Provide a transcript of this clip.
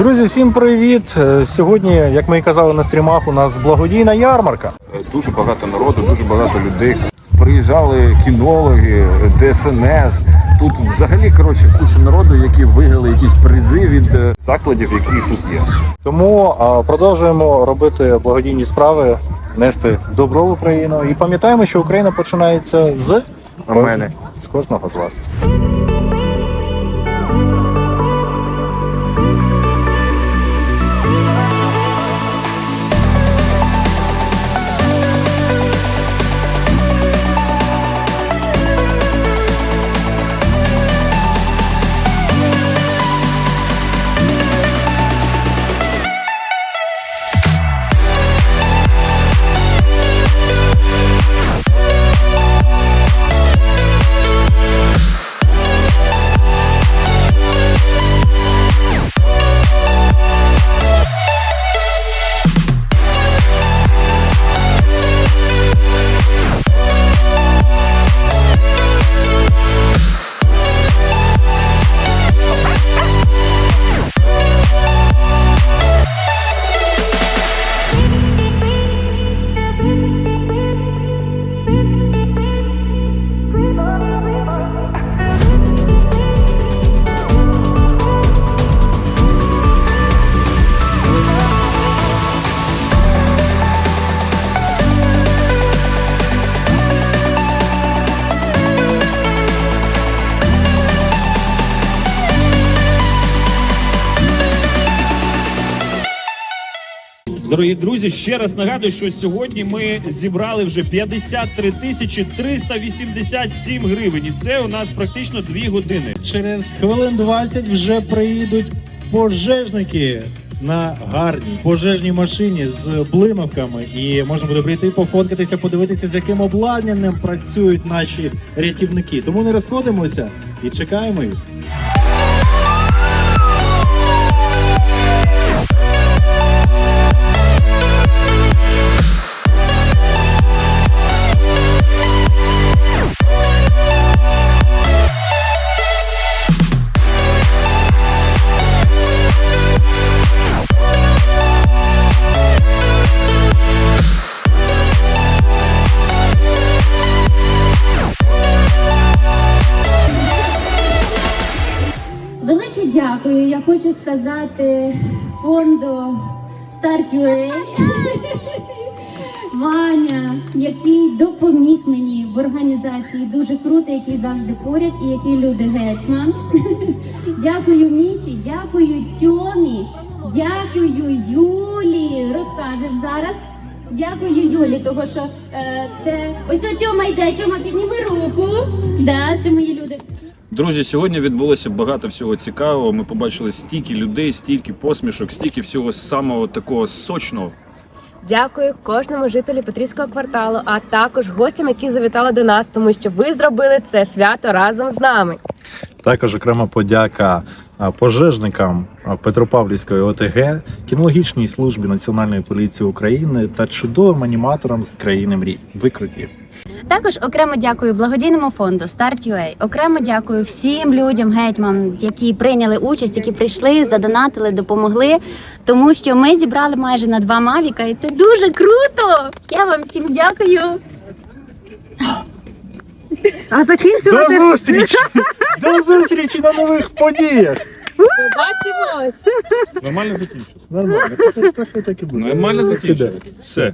Друзі, всім привіт! Е, Сьогодні, як ми і казали на стрімах, у нас благодійна ярмарка. Дуже багато народу, дуже багато людей. Приїжджали кінологи, ДСНС. Тут взагалі коротше куча народу, які виграли якісь призи від е, закладів, які тут є. Тому а, продовжуємо робити благодійні справи, нести добро в Україну. І пам'ятаємо, що Україна починається з мене. з кожного з вас. Дорогі друзі, ще раз нагадую, що сьогодні ми зібрали вже 53 тисячі 387 гривень. І це у нас практично 2 години. Через хвилин 20 вже приїдуть пожежники на гарній пожежній машині з блимавками. І можна буде прийти пофоткатися, подивитися, з яким обладнанням працюють наші рятівники. Тому не розходимося і чекаємо їх. Я хочу сказати фонду Start.ua Ваня, який допоміг мені в організації, дуже круто, який завжди поряд і який люди гетьман. Дякую Міші, дякую Тьомі, дякую Юлі. Розкажеш зараз. Дякую Юлі, того що е, це ось Тьома йде. Тьома, підніми руку. Да, це мої люди. Друзі, сьогодні відбулося багато всього цікавого. Ми побачили стільки людей, стільки посмішок, стільки всього самого такого сочного. Дякую кожному жителю Петрівського кварталу, а також гостям, які завітали до нас, тому що ви зробили це свято разом з нами. Також окрема подяка пожежникам Петропавлівської ОТГ, кінологічній службі Національної поліції України та чудовим аніматорам з країни мрій. Викруті. Також окремо дякую благодійному фонду Start.ua. Окремо дякую всім людям, гетьман, які прийняли участь, які прийшли, задонатили, допомогли. Тому що ми зібрали майже на два мавіка, і це дуже круто. Я вам всім дякую. До зустрічі! До зустрічі на нових подіях! Побачимось! Нормально закінчили. Нормально, так, так, так і буде. Нормально закінчили. Все.